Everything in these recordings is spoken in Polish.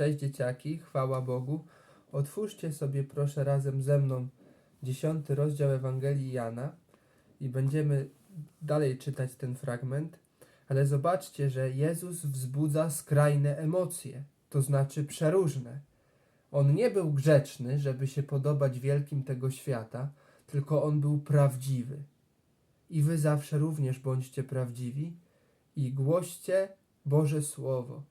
Cześć dzieciaki, chwała Bogu. Otwórzcie sobie proszę razem ze mną dziesiąty rozdział Ewangelii Jana i będziemy dalej czytać ten fragment. Ale zobaczcie, że Jezus wzbudza skrajne emocje, to znaczy przeróżne. On nie był grzeczny, żeby się podobać wielkim tego świata, tylko on był prawdziwy. I wy zawsze również bądźcie prawdziwi i głoście Boże Słowo.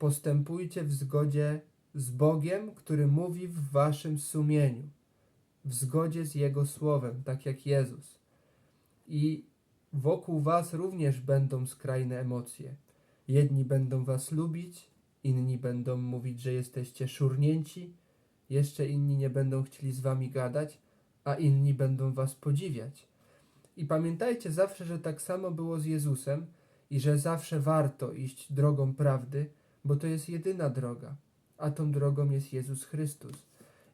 Postępujcie w zgodzie z Bogiem, który mówi w waszym sumieniu, w zgodzie z Jego Słowem, tak jak Jezus. I wokół was również będą skrajne emocje. Jedni będą was lubić, inni będą mówić, że jesteście szurnięci, jeszcze inni nie będą chcieli z wami gadać, a inni będą was podziwiać. I pamiętajcie zawsze, że tak samo było z Jezusem i że zawsze warto iść drogą prawdy, bo to jest jedyna droga, a tą drogą jest Jezus Chrystus.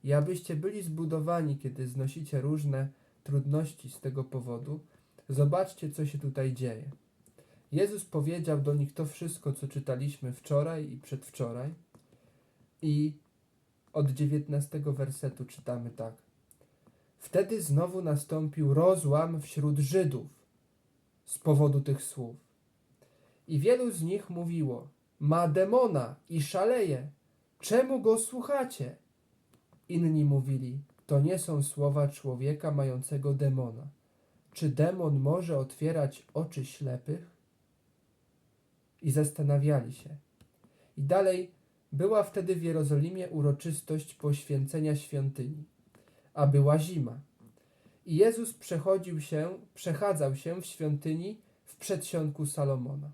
I abyście byli zbudowani, kiedy znosicie różne trudności z tego powodu, zobaczcie, co się tutaj dzieje. Jezus powiedział do nich to wszystko, co czytaliśmy wczoraj i przedwczoraj, i od 19 wersetu czytamy tak. Wtedy znowu nastąpił rozłam wśród Żydów z powodu tych słów. I wielu z nich mówiło: Ma demona i szaleje. Czemu go słuchacie? Inni mówili: To nie są słowa człowieka mającego demona. Czy demon może otwierać oczy ślepych? I zastanawiali się. I dalej była wtedy w Jerozolimie uroczystość poświęcenia świątyni, a była zima. I Jezus przechodził się, przechadzał się w świątyni w przedsionku Salomona.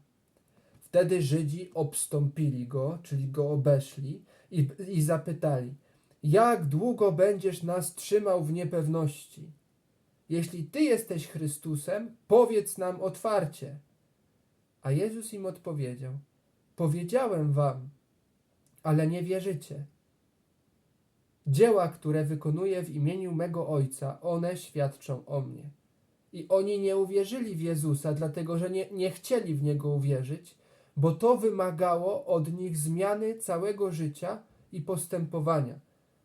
Wtedy Żydzi obstąpili go, czyli go obeszli i, i zapytali: Jak długo będziesz nas trzymał w niepewności? Jeśli ty jesteś Chrystusem, powiedz nam otwarcie. A Jezus im odpowiedział: Powiedziałem wam, ale nie wierzycie. Dzieła, które wykonuję w imieniu mego Ojca, one świadczą o mnie. I oni nie uwierzyli w Jezusa, dlatego że nie, nie chcieli w Niego uwierzyć, bo to wymagało od nich zmiany całego życia i postępowania.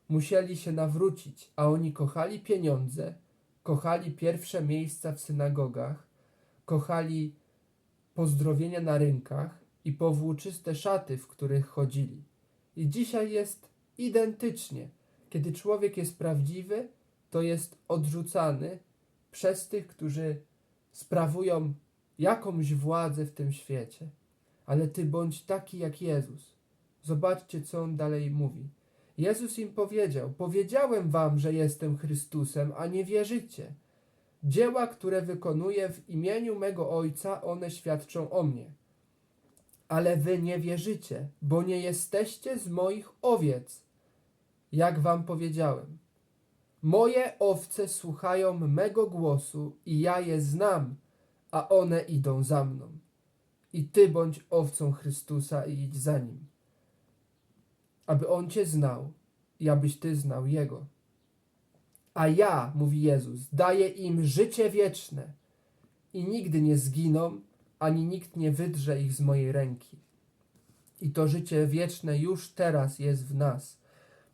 Musieli się nawrócić, a oni kochali pieniądze, kochali pierwsze miejsca w synagogach, kochali pozdrowienia na rynkach i powłóczyste szaty, w których chodzili. I dzisiaj jest identycznie. Kiedy człowiek jest prawdziwy, to jest odrzucany przez tych, którzy sprawują jakąś władzę w tym świecie. Ale ty bądź taki jak Jezus. Zobaczcie, co on dalej mówi. Jezus im powiedział: Powiedziałem wam, że jestem Chrystusem, a nie wierzycie. Dzieła, które wykonuję w imieniu mego Ojca, one świadczą o mnie. Ale wy nie wierzycie, bo nie jesteście z moich owiec, jak wam powiedziałem. Moje owce słuchają mego głosu i ja je znam, a one idą za mną. I ty bądź owcą Chrystusa i idź za nim, aby on cię znał i abyś ty znał jego. A ja, mówi Jezus, daję im życie wieczne i nigdy nie zginą, ani nikt nie wydrze ich z mojej ręki. I to życie wieczne już teraz jest w nas,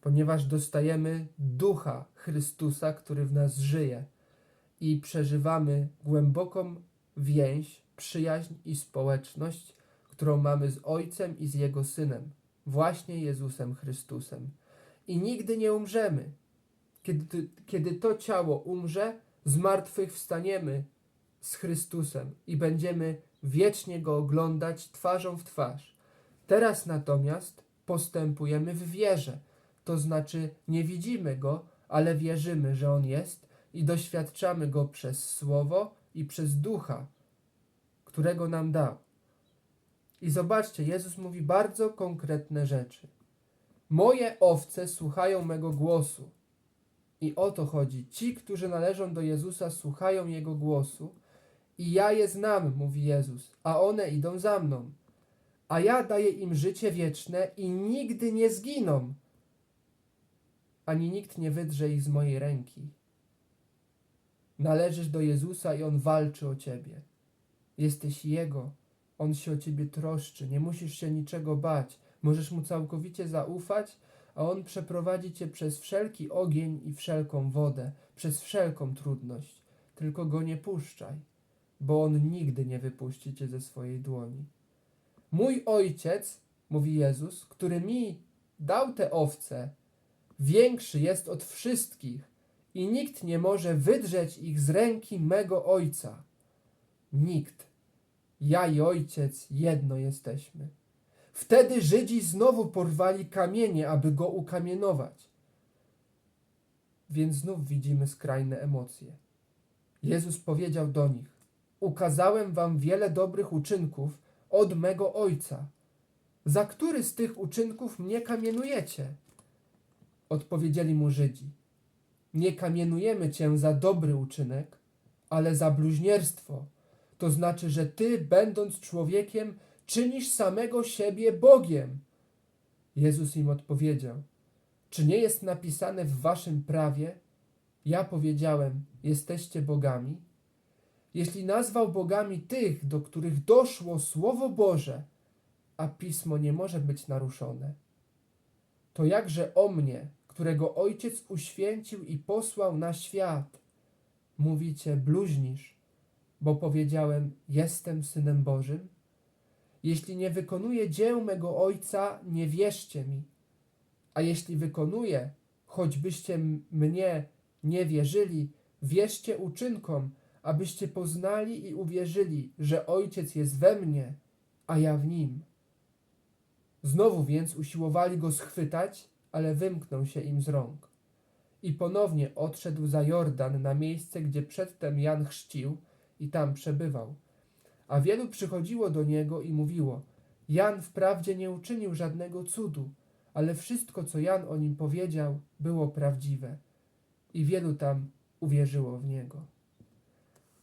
ponieważ dostajemy ducha Chrystusa, który w nas żyje i przeżywamy głęboką więź, przyjaźń i społeczność, którą mamy z Ojcem i z Jego Synem, właśnie Jezusem Chrystusem. I nigdy nie umrzemy. Kiedy, kiedy to ciało umrze, z martwych wstaniemy z Chrystusem i będziemy wiecznie Go oglądać twarzą w twarz. Teraz natomiast postępujemy w wierze, to znaczy nie widzimy Go, ale wierzymy, że On jest i doświadczamy Go przez Słowo i przez Ducha, którego nam dał. I zobaczcie, Jezus mówi bardzo konkretne rzeczy. Moje owce słuchają mego głosu. I o to chodzi. Ci, którzy należą do Jezusa, słuchają Jego głosu. I ja je znam, mówi Jezus, a one idą za mną. A ja daję im życie wieczne i nigdy nie zginą. Ani nikt nie wydrze ich z mojej ręki. Należysz do Jezusa i On walczy o ciebie. Jesteś Jego. On się o ciebie troszczy. Nie musisz się niczego bać, Możesz mu całkowicie zaufać, a on przeprowadzi cię przez wszelki ogień i wszelką wodę, przez wszelką trudność. Tylko go nie puszczaj, bo on nigdy nie wypuści cię ze swojej dłoni. Mój ojciec, mówi Jezus, który mi dał te owce, większy jest od wszystkich i nikt nie może wydrzeć ich z ręki mego ojca. Nikt. Ja i ojciec jedno jesteśmy. Wtedy Żydzi znowu porwali kamienie, aby go ukamienować. Więc znów widzimy skrajne emocje. Jezus powiedział do nich: Ukazałem wam wiele dobrych uczynków od mego Ojca. Za który z tych uczynków mnie kamienujecie? Odpowiedzieli mu Żydzi: Nie kamienujemy cię za dobry uczynek, ale za bluźnierstwo. To znaczy, że ty, będąc człowiekiem, czynisz samego siebie Bogiem. Jezus im odpowiedział: Czy nie jest napisane w waszym prawie? Ja powiedziałem: Jesteście bogami. Jeśli nazwał bogami tych, do których doszło Słowo Boże, a pismo nie może być naruszone, to jakże o mnie, którego Ojciec uświęcił i posłał na świat, mówicie bluźnisz, bo powiedziałem: Jestem synem Bożym? Jeśli nie wykonuję dzieł mego Ojca, nie wierzcie mi. A jeśli wykonuję, choćbyście mnie nie wierzyli, wierzcie uczynkom, abyście poznali i uwierzyli, że Ojciec jest we mnie, a ja w nim. Znowu więc usiłowali go schwytać, ale wymknął się im z rąk. I ponownie odszedł za Jordan na miejsce, gdzie przedtem Jan chrzcił i tam przebywał. A wielu przychodziło do niego i mówiło: Jan wprawdzie nie uczynił żadnego cudu, ale wszystko, co Jan o nim powiedział, było prawdziwe. I wielu tam uwierzyło w niego.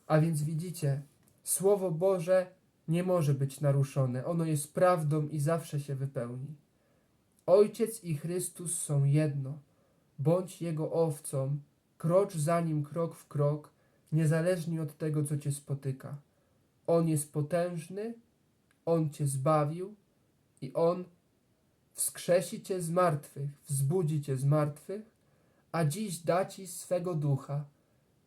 A więc widzicie, Słowo Boże nie może być naruszone. Ono jest prawdą i zawsze się wypełni. Ojciec i Chrystus są jedno. Bądź Jego owcą, krocz za Nim krok w krok, niezależnie od tego, co Cię spotyka. On jest potężny, On Cię zbawił i On wskrzesi Cię z martwych, wzbudzi Cię z martwych, a dziś da Ci swego ducha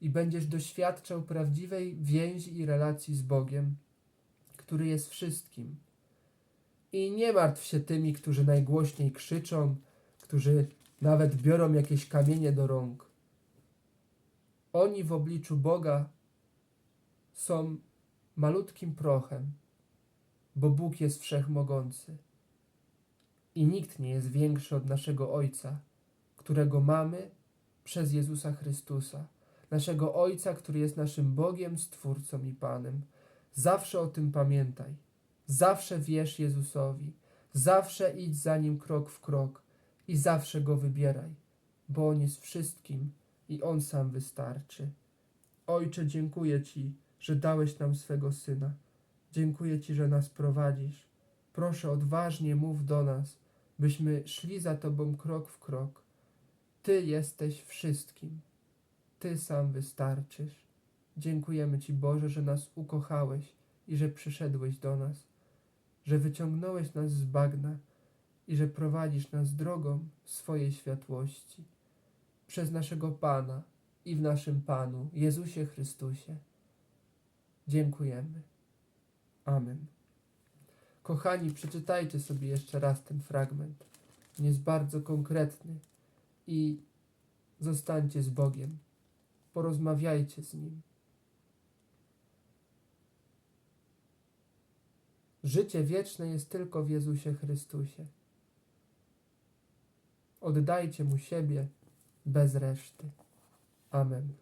i będziesz doświadczał prawdziwej więzi i relacji z Bogiem, który jest wszystkim. I nie martw się tymi, którzy najgłośniej krzyczą, którzy nawet biorą jakieś kamienie do rąk. Oni w obliczu Boga są malutkim prochem, bo Bóg jest wszechmogący. I nikt nie jest większy od naszego Ojca, którego mamy przez Jezusa Chrystusa, naszego Ojca, który jest naszym Bogiem, Stwórcą i Panem. Zawsze o tym pamiętaj. Zawsze wierz Jezusowi. Zawsze idź za Nim krok w krok i zawsze Go wybieraj, bo On jest wszystkim i On sam wystarczy. Ojcze, dziękuję Ci, że dałeś nam swego Syna. Dziękuję Ci, że nas prowadzisz. Proszę, odważnie mów do nas, byśmy szli za Tobą krok w krok. Ty jesteś wszystkim. Ty sam wystarczysz. Dziękujemy Ci, Boże, że nas ukochałeś i że przyszedłeś do nas, że wyciągnąłeś nas z bagna i że prowadzisz nas drogą swojej światłości. Przez naszego Pana i w naszym Panu, Jezusie Chrystusie. Dziękujemy. Amen. Kochani, przeczytajcie sobie jeszcze raz ten fragment. On jest bardzo konkretny i zostańcie z Bogiem. Porozmawiajcie z Nim. Życie wieczne jest tylko w Jezusie Chrystusie. Oddajcie Mu siebie без решти. Амен.